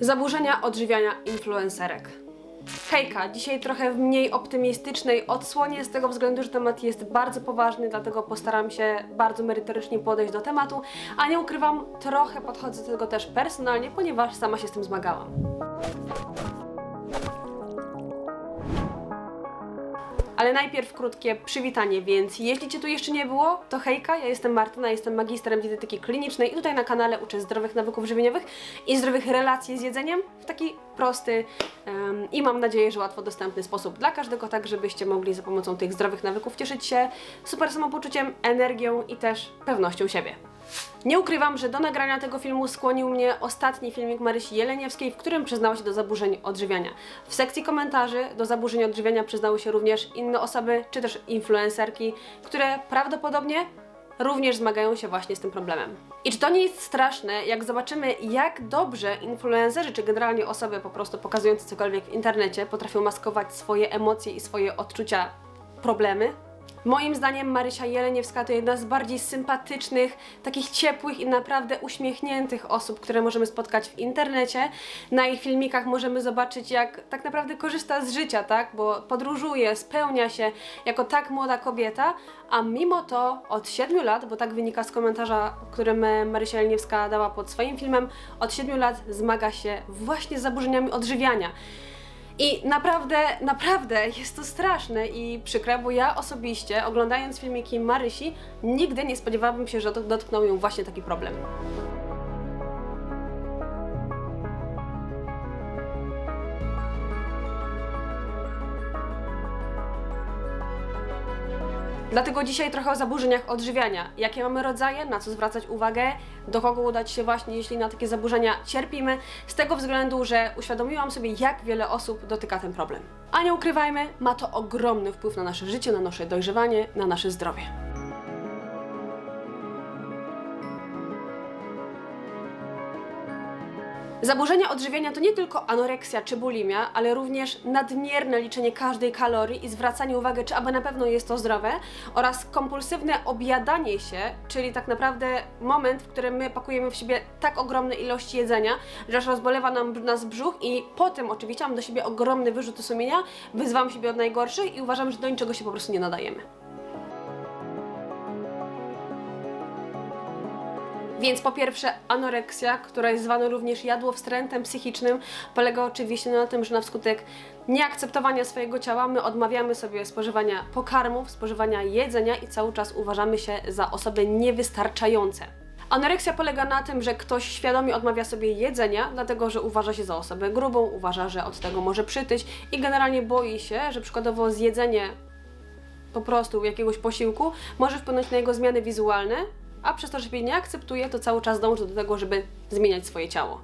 Zaburzenia odżywiania influencerek. Hejka, dzisiaj trochę w mniej optymistycznej odsłonie z tego względu, że temat jest bardzo poważny, dlatego postaram się bardzo merytorycznie podejść do tematu, a nie ukrywam, trochę podchodzę do tego też personalnie, ponieważ sama się z tym zmagałam. Ale najpierw krótkie przywitanie, więc jeśli Cię tu jeszcze nie było, to hejka, ja jestem Martyna, jestem magistrem dietetyki klinicznej i tutaj na kanale uczę zdrowych nawyków żywieniowych i zdrowych relacji z jedzeniem w taki prosty em, i mam nadzieję, że łatwo dostępny sposób dla każdego, tak żebyście mogli za pomocą tych zdrowych nawyków cieszyć się super samopoczuciem, energią i też pewnością siebie. Nie ukrywam, że do nagrania tego filmu skłonił mnie ostatni filmik Marysi Jeleniewskiej, w którym przyznała się do zaburzeń odżywiania. W sekcji komentarzy do zaburzeń odżywiania przyznały się również inne osoby, czy też influencerki, które prawdopodobnie również zmagają się właśnie z tym problemem. I czy to nie jest straszne, jak zobaczymy, jak dobrze influencerzy, czy generalnie osoby po prostu pokazujące cokolwiek w internecie potrafią maskować swoje emocje i swoje odczucia, problemy? Moim zdaniem Marysia Jeleniewska to jedna z bardziej sympatycznych, takich ciepłych i naprawdę uśmiechniętych osób, które możemy spotkać w internecie. Na jej filmikach możemy zobaczyć, jak tak naprawdę korzysta z życia, tak? Bo podróżuje, spełnia się jako tak młoda kobieta, a mimo to od 7 lat, bo tak wynika z komentarza, którym Marysia Jeleniewska dała pod swoim filmem, od 7 lat zmaga się właśnie z zaburzeniami odżywiania. I naprawdę, naprawdę jest to straszne i przykre, bo ja osobiście, oglądając filmiki Marysi, nigdy nie spodziewałabym się, że dot- dotknął ją właśnie taki problem. Dlatego dzisiaj trochę o zaburzeniach odżywiania. Jakie mamy rodzaje, na co zwracać uwagę, do kogo udać się właśnie, jeśli na takie zaburzenia cierpimy, z tego względu, że uświadomiłam sobie, jak wiele osób dotyka ten problem. A nie ukrywajmy, ma to ogromny wpływ na nasze życie, na nasze dojrzewanie, na nasze zdrowie. Zaburzenia odżywiania to nie tylko anoreksja czy bulimia, ale również nadmierne liczenie każdej kalorii i zwracanie uwagi, czy aby na pewno jest to zdrowe, oraz kompulsywne objadanie się, czyli tak naprawdę moment, w którym my pakujemy w siebie tak ogromne ilości jedzenia, że aż rozbolewa nam nas brzuch i potem oczywiście mam do siebie ogromne wyrzuty sumienia, wyzwam siebie od najgorszych i uważam, że do niczego się po prostu nie nadajemy. Więc po pierwsze anoreksja, która jest zwana również jadłowstrętem psychicznym, polega oczywiście na tym, że na wskutek nieakceptowania swojego ciała my odmawiamy sobie spożywania pokarmów, spożywania jedzenia i cały czas uważamy się za osoby niewystarczające. Anoreksja polega na tym, że ktoś świadomie odmawia sobie jedzenia, dlatego że uważa się za osobę grubą, uważa, że od tego może przytyć i generalnie boi się, że przykładowo zjedzenie po prostu jakiegoś posiłku może wpłynąć na jego zmiany wizualne, a przez to, że siebie nie akceptuje, to cały czas dąży do tego, żeby zmieniać swoje ciało.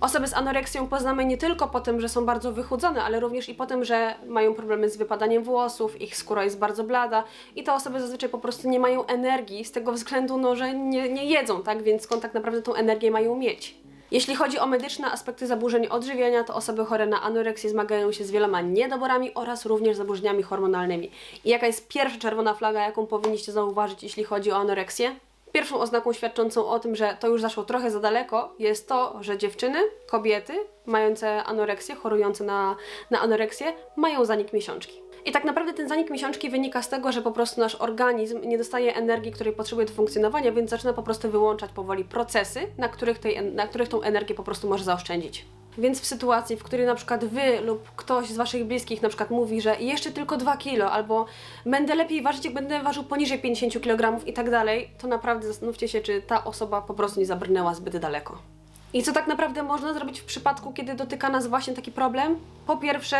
Osoby z anoreksją poznamy nie tylko po tym, że są bardzo wychudzone, ale również i po tym, że mają problemy z wypadaniem włosów, ich skóra jest bardzo blada i te osoby zazwyczaj po prostu nie mają energii z tego względu, no, że nie, nie jedzą, tak? Więc skąd tak naprawdę tą energię mają mieć? Jeśli chodzi o medyczne aspekty zaburzeń odżywiania, to osoby chore na anoreksję zmagają się z wieloma niedoborami oraz również zaburzeniami hormonalnymi. I jaka jest pierwsza czerwona flaga, jaką powinniście zauważyć, jeśli chodzi o anoreksję? Pierwszą oznaką świadczącą o tym, że to już zaszło trochę za daleko, jest to, że dziewczyny, kobiety mające anoreksję, chorujące na, na anoreksję, mają zanik miesiączki. I tak naprawdę ten zanik miesiączki wynika z tego, że po prostu nasz organizm nie dostaje energii, której potrzebuje do funkcjonowania, więc zaczyna po prostu wyłączać powoli procesy, na których, tej, na których tą energię po prostu może zaoszczędzić. Więc w sytuacji, w której na przykład wy lub ktoś z waszych bliskich na przykład mówi, że jeszcze tylko 2 kilo, albo będę lepiej ważyć, jak będę ważył poniżej 50 kg i tak dalej, to naprawdę zastanówcie się, czy ta osoba po prostu nie zabrnęła zbyt daleko. I co tak naprawdę można zrobić w przypadku, kiedy dotyka nas właśnie taki problem? Po pierwsze,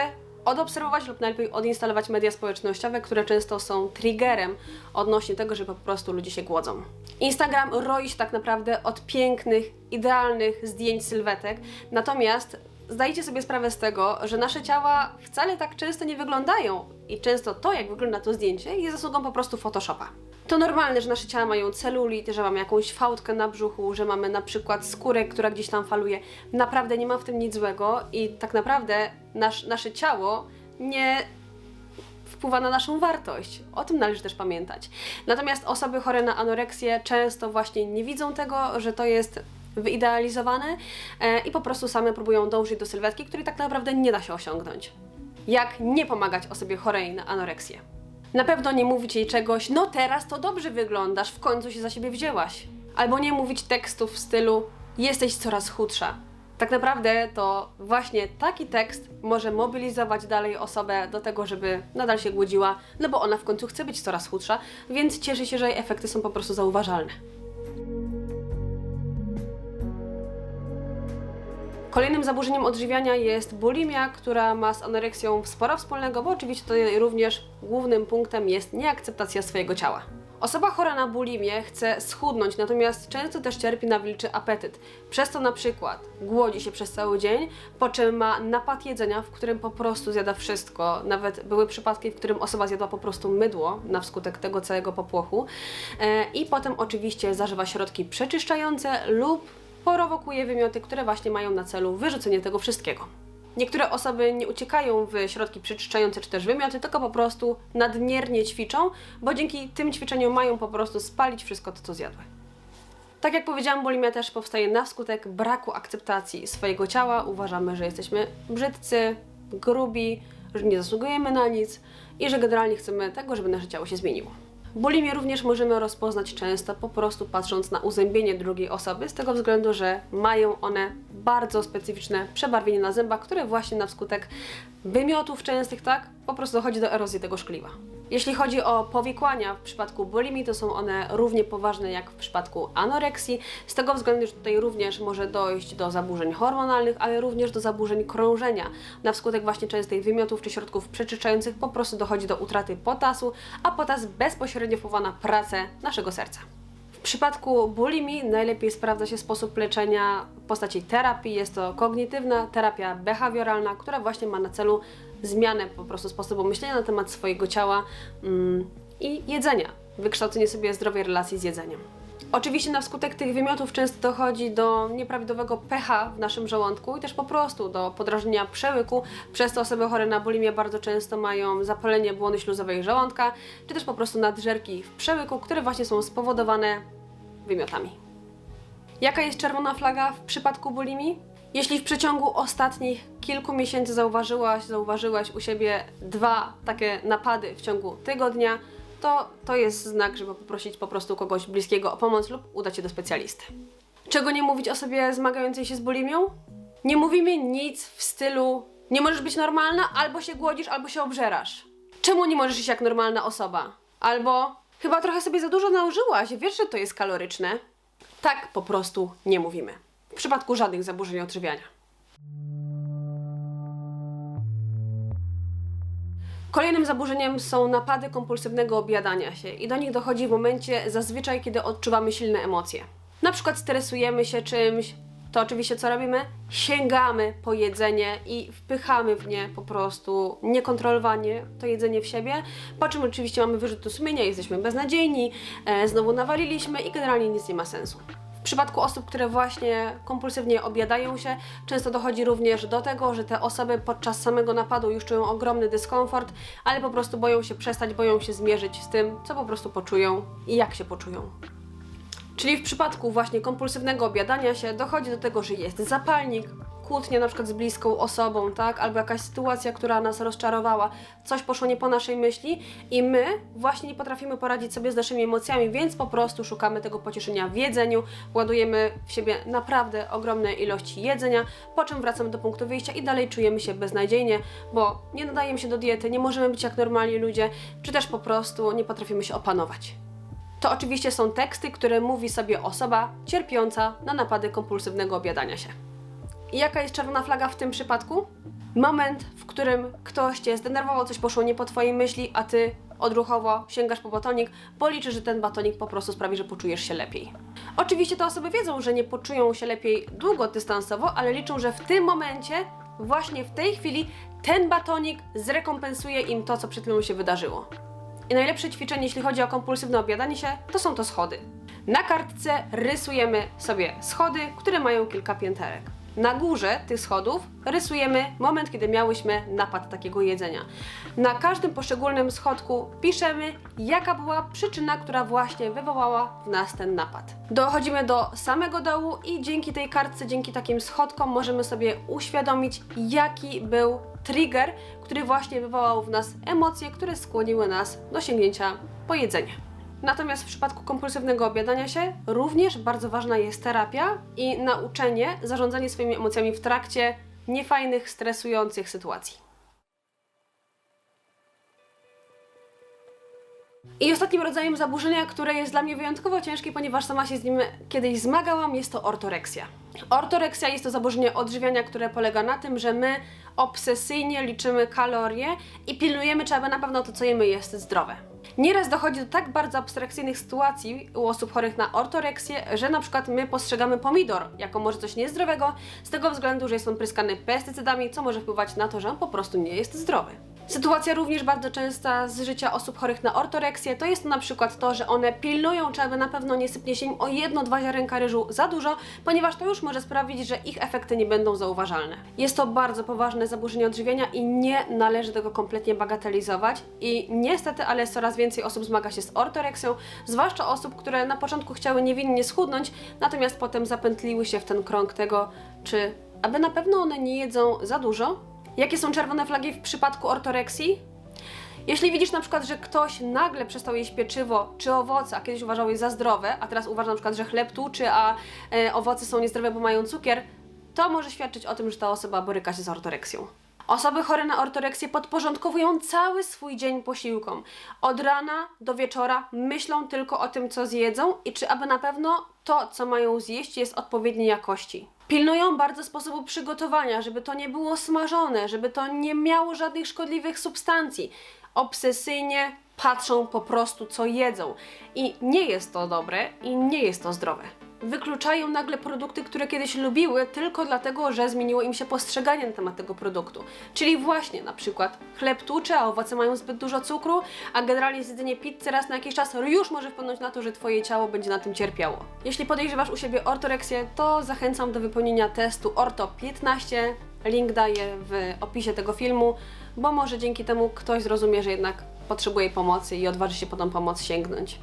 odobserwować lub najlepiej odinstalować media społecznościowe, które często są triggerem odnośnie tego, że po prostu ludzie się głodzą. Instagram roi się tak naprawdę od pięknych, idealnych zdjęć sylwetek, natomiast zdajcie sobie sprawę z tego, że nasze ciała wcale tak często nie wyglądają i często to, jak wygląda to zdjęcie, jest zasługą po prostu Photoshopa. To normalne, że nasze ciała mają celulit, że mamy jakąś fałdkę na brzuchu, że mamy na przykład skórę, która gdzieś tam faluje. Naprawdę nie ma w tym nic złego i tak naprawdę nasz, nasze ciało nie wpływa na naszą wartość. O tym należy też pamiętać. Natomiast osoby chore na anoreksję często właśnie nie widzą tego, że to jest wyidealizowane e, i po prostu same próbują dążyć do sylwetki, której tak naprawdę nie da się osiągnąć. Jak nie pomagać osobie chorej na anoreksję? Na pewno nie mówić jej czegoś, no teraz to dobrze wyglądasz, w końcu się za siebie wzięłaś. Albo nie mówić tekstów w stylu jesteś coraz chudsza. Tak naprawdę to właśnie taki tekst może mobilizować dalej osobę do tego, żeby nadal się głodziła, no bo ona w końcu chce być coraz chudsza, więc cieszy się, że jej efekty są po prostu zauważalne. Kolejnym zaburzeniem odżywiania jest bulimia, która ma z anoreksją sporo wspólnego, bo oczywiście tutaj również głównym punktem jest nieakceptacja swojego ciała. Osoba chora na bulimię chce schudnąć, natomiast często też cierpi na wilczy apetyt. Przez to na przykład głodzi się przez cały dzień, po czym ma napad jedzenia, w którym po prostu zjada wszystko. Nawet były przypadki, w którym osoba zjadła po prostu mydło na wskutek tego całego popłochu. E, I potem oczywiście zażywa środki przeczyszczające lub prowokuje wymioty, które właśnie mają na celu wyrzucenie tego wszystkiego. Niektóre osoby nie uciekają w środki przeczyszczające czy też wymioty, tylko po prostu nadmiernie ćwiczą, bo dzięki tym ćwiczeniom mają po prostu spalić wszystko to, co zjadły. Tak jak powiedziałam, bulimia też powstaje na skutek braku akceptacji swojego ciała. Uważamy, że jesteśmy brzydcy, grubi, że nie zasługujemy na nic i że generalnie chcemy tego, żeby nasze ciało się zmieniło. Bulimię również możemy rozpoznać często po prostu patrząc na uzębienie drugiej osoby, z tego względu, że mają one bardzo specyficzne przebarwienie na zębach, które właśnie na wskutek wymiotów częstych, tak, po prostu dochodzi do erozji tego szkliwa. Jeśli chodzi o powikłania w przypadku bulimii, to są one równie poważne jak w przypadku anoreksji. Z tego względu, że tutaj również może dojść do zaburzeń hormonalnych, ale również do zaburzeń krążenia. Na wskutek właśnie częstych wymiotów czy środków przeczyszczających po prostu dochodzi do utraty potasu, a potas bezpośrednio wpływa na pracę naszego serca. W przypadku bulimii najlepiej sprawdza się sposób leczenia w postaci terapii. Jest to kognitywna terapia behawioralna, która właśnie ma na celu zmianę po prostu sposobu myślenia na temat swojego ciała mm, i jedzenia, wykształcenie sobie zdrowej relacji z jedzeniem. Oczywiście na wskutek tych wymiotów często dochodzi do nieprawidłowego pH w naszym żołądku i też po prostu do podrażnienia przełyku. Przez to osoby chore na bulimię bardzo często mają zapalenie błony śluzowej żołądka, czy też po prostu nadżerki w przełyku, które właśnie są spowodowane wymiotami. Jaka jest czerwona flaga w przypadku bulimii? Jeśli w przeciągu ostatnich kilku miesięcy zauważyłaś, zauważyłaś u siebie dwa takie napady w ciągu tygodnia, to to jest znak, żeby poprosić po prostu kogoś bliskiego o pomoc lub udać się do specjalisty. Czego nie mówić osobie zmagającej się z bulimią? Nie mówimy nic w stylu nie możesz być normalna, albo się głodzisz, albo się obżerasz. Czemu nie możesz iść jak normalna osoba? Albo chyba trochę sobie za dużo nałożyłaś, wiesz, że to jest kaloryczne? Tak po prostu nie mówimy. W przypadku żadnych zaburzeń odżywiania. Kolejnym zaburzeniem są napady kompulsywnego objadania się i do nich dochodzi w momencie zazwyczaj, kiedy odczuwamy silne emocje. Na przykład stresujemy się czymś, to oczywiście co robimy? Sięgamy po jedzenie i wpychamy w nie po prostu niekontrolowanie to jedzenie w siebie, po czym oczywiście mamy wyrzut do sumienia, jesteśmy beznadziejni, e, znowu nawaliliśmy i generalnie nic nie ma sensu. Przypadku osób, które właśnie kompulsywnie objadają się, często dochodzi również do tego, że te osoby podczas samego napadu już czują ogromny dyskomfort, ale po prostu boją się przestać, boją się zmierzyć z tym, co po prostu poczują i jak się poczują. Czyli w przypadku właśnie kompulsywnego objadania się dochodzi do tego, że jest zapalnik, kłótnia na przykład z bliską osobą, tak? Albo jakaś sytuacja, która nas rozczarowała, coś poszło nie po naszej myśli i my właśnie nie potrafimy poradzić sobie z naszymi emocjami, więc po prostu szukamy tego pocieszenia w jedzeniu, ładujemy w siebie naprawdę ogromne ilości jedzenia, po czym wracamy do punktu wyjścia i dalej czujemy się beznadziejnie, bo nie nadajemy się do diety, nie możemy być jak normalni ludzie, czy też po prostu nie potrafimy się opanować. To oczywiście są teksty, które mówi sobie osoba cierpiąca na napady kompulsywnego objadania się. I jaka jest czerwona flaga w tym przypadku? Moment, w którym ktoś cię zdenerwował, coś poszło nie po twojej myśli, a ty odruchowo sięgasz po batonik, bo liczysz, że ten batonik po prostu sprawi, że poczujesz się lepiej. Oczywiście te osoby wiedzą, że nie poczują się lepiej długodystansowo, ale liczą, że w tym momencie, właśnie w tej chwili, ten batonik zrekompensuje im to, co przed chwilą się wydarzyło. I najlepsze ćwiczenie, jeśli chodzi o kompulsywne objadanie się, to są to schody. Na kartce rysujemy sobie schody, które mają kilka pięterek. Na górze tych schodów rysujemy moment, kiedy miałyśmy napad takiego jedzenia. Na każdym poszczególnym schodku piszemy, jaka była przyczyna, która właśnie wywołała w nas ten napad. Dochodzimy do samego dołu i dzięki tej kartce, dzięki takim schodkom możemy sobie uświadomić, jaki był trigger, który właśnie wywołał w nas emocje, które skłoniły nas do sięgnięcia po jedzenie. Natomiast w przypadku kompulsywnego obiadania się również bardzo ważna jest terapia i nauczenie zarządzania swoimi emocjami w trakcie niefajnych, stresujących sytuacji. I ostatnim rodzajem zaburzenia, które jest dla mnie wyjątkowo ciężkie, ponieważ sama się z nim kiedyś zmagałam, jest to ortoreksja. Ortoreksja jest to zaburzenie odżywiania, które polega na tym, że my obsesyjnie liczymy kalorie i pilnujemy, czy aby na pewno to, co jemy, jest zdrowe. Nieraz dochodzi do tak bardzo abstrakcyjnych sytuacji u osób chorych na ortoreksję, że na przykład my postrzegamy pomidor jako może coś niezdrowego, z tego względu, że jest on pryskany pestycydami, co może wpływać na to, że on po prostu nie jest zdrowy. Sytuacja również bardzo częsta z życia osób chorych na ortoreksję to jest na przykład to, że one pilnują, czy aby na pewno nie sypnie się im o jedno, dwa ziarenka ryżu za dużo, ponieważ to już może sprawić, że ich efekty nie będą zauważalne. Jest to bardzo poważne zaburzenie odżywiania i nie należy tego kompletnie bagatelizować i niestety, ale coraz więcej osób zmaga się z ortoreksją, zwłaszcza osób, które na początku chciały niewinnie schudnąć, natomiast potem zapętliły się w ten krąg tego, czy aby na pewno one nie jedzą za dużo, Jakie są czerwone flagi w przypadku ortoreksji? Jeśli widzisz na przykład, że ktoś nagle przestał jeść pieczywo czy owoce, a kiedyś uważał je za zdrowe, a teraz uważa na przykład, że chleb tuczy, a e, owoce są niezdrowe, bo mają cukier, to może świadczyć o tym, że ta osoba boryka się z ortoreksją. Osoby chore na ortoreksję podporządkowują cały swój dzień posiłkom. Od rana do wieczora myślą tylko o tym, co zjedzą i czy aby na pewno to, co mają zjeść, jest odpowiedniej jakości. Pilnują bardzo sposobu przygotowania, żeby to nie było smażone, żeby to nie miało żadnych szkodliwych substancji. Obsesyjnie patrzą po prostu, co jedzą. I nie jest to dobre i nie jest to zdrowe wykluczają nagle produkty, które kiedyś lubiły, tylko dlatego, że zmieniło im się postrzeganie na temat tego produktu. Czyli właśnie na przykład chleb tłucze, a owoce mają zbyt dużo cukru, a generalnie zjedzenie pizzy raz na jakiś czas już może wpłynąć na to, że Twoje ciało będzie na tym cierpiało. Jeśli podejrzewasz u siebie ortoreksję, to zachęcam do wypełnienia testu Orto 15. Link daję w opisie tego filmu, bo może dzięki temu ktoś zrozumie, że jednak potrzebuje pomocy i odważy się po tą pomoc sięgnąć.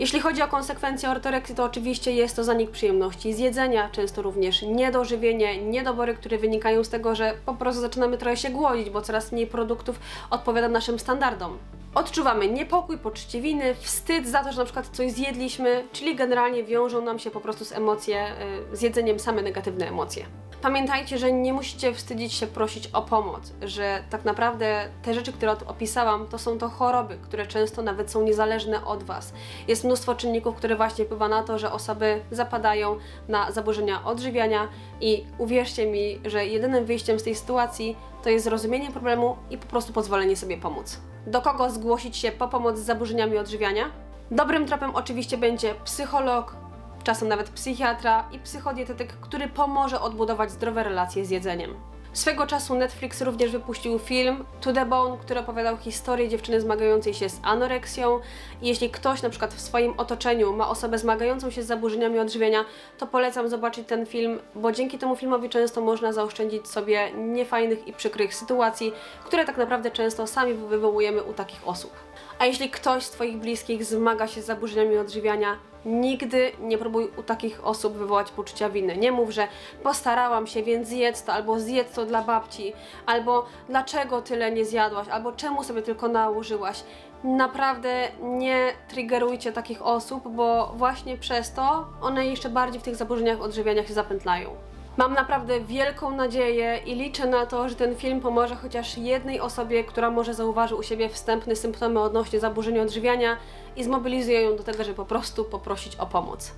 Jeśli chodzi o konsekwencje ortoreksji, to oczywiście jest to zanik przyjemności z jedzenia, często również niedożywienie, niedobory, które wynikają z tego, że po prostu zaczynamy trochę się głodzić, bo coraz mniej produktów odpowiada naszym standardom. Odczuwamy niepokój, poczucie winy, wstyd za to, że na przykład coś zjedliśmy, czyli generalnie wiążą nam się po prostu z emocje, y, z jedzeniem same negatywne emocje. Pamiętajcie, że nie musicie wstydzić się prosić o pomoc, że tak naprawdę te rzeczy, które opisałam, to są to choroby, które często nawet są niezależne od Was. Jest mnóstwo czynników, które właśnie wpływa na to, że osoby zapadają na zaburzenia odżywiania i uwierzcie mi, że jedynym wyjściem z tej sytuacji to jest zrozumienie problemu i po prostu pozwolenie sobie pomóc. Do kogo zgłosić się po pomoc z zaburzeniami odżywiania? Dobrym tropem oczywiście będzie psycholog, czasem nawet psychiatra i psychodietetyk, który pomoże odbudować zdrowe relacje z jedzeniem. Swego czasu Netflix również wypuścił film To the Bone, który opowiadał historię dziewczyny zmagającej się z anoreksją. Jeśli ktoś na przykład w swoim otoczeniu ma osobę zmagającą się z zaburzeniami odżywienia, to polecam zobaczyć ten film, bo dzięki temu filmowi często można zaoszczędzić sobie niefajnych i przykrych sytuacji, które tak naprawdę często sami wywołujemy u takich osób. A jeśli ktoś z Twoich bliskich zmaga się z zaburzeniami odżywiania, nigdy nie próbuj u takich osób wywołać poczucia winy. Nie mów, że postarałam się, więc zjedz to, albo zjedz to dla babci, albo dlaczego tyle nie zjadłaś, albo czemu sobie tylko nałożyłaś. Naprawdę nie triggerujcie takich osób, bo właśnie przez to one jeszcze bardziej w tych zaburzeniach odżywiania się zapętlają. Mam naprawdę wielką nadzieję i liczę na to, że ten film pomoże chociaż jednej osobie, która może zauważy u siebie wstępne symptomy odnośnie zaburzenia odżywiania i zmobilizuje ją do tego, żeby po prostu poprosić o pomoc.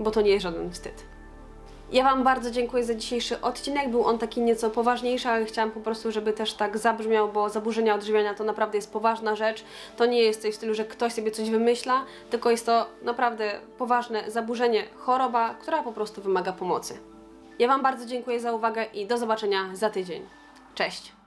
Bo to nie jest żaden wstyd. Ja Wam bardzo dziękuję za dzisiejszy odcinek. Był on taki nieco poważniejszy, ale chciałam po prostu, żeby też tak zabrzmiał, bo zaburzenia odżywiania to naprawdę jest poważna rzecz. To nie jest coś w stylu, że ktoś sobie coś wymyśla, tylko jest to naprawdę poważne zaburzenie, choroba, która po prostu wymaga pomocy. Ja Wam bardzo dziękuję za uwagę i do zobaczenia za tydzień. Cześć!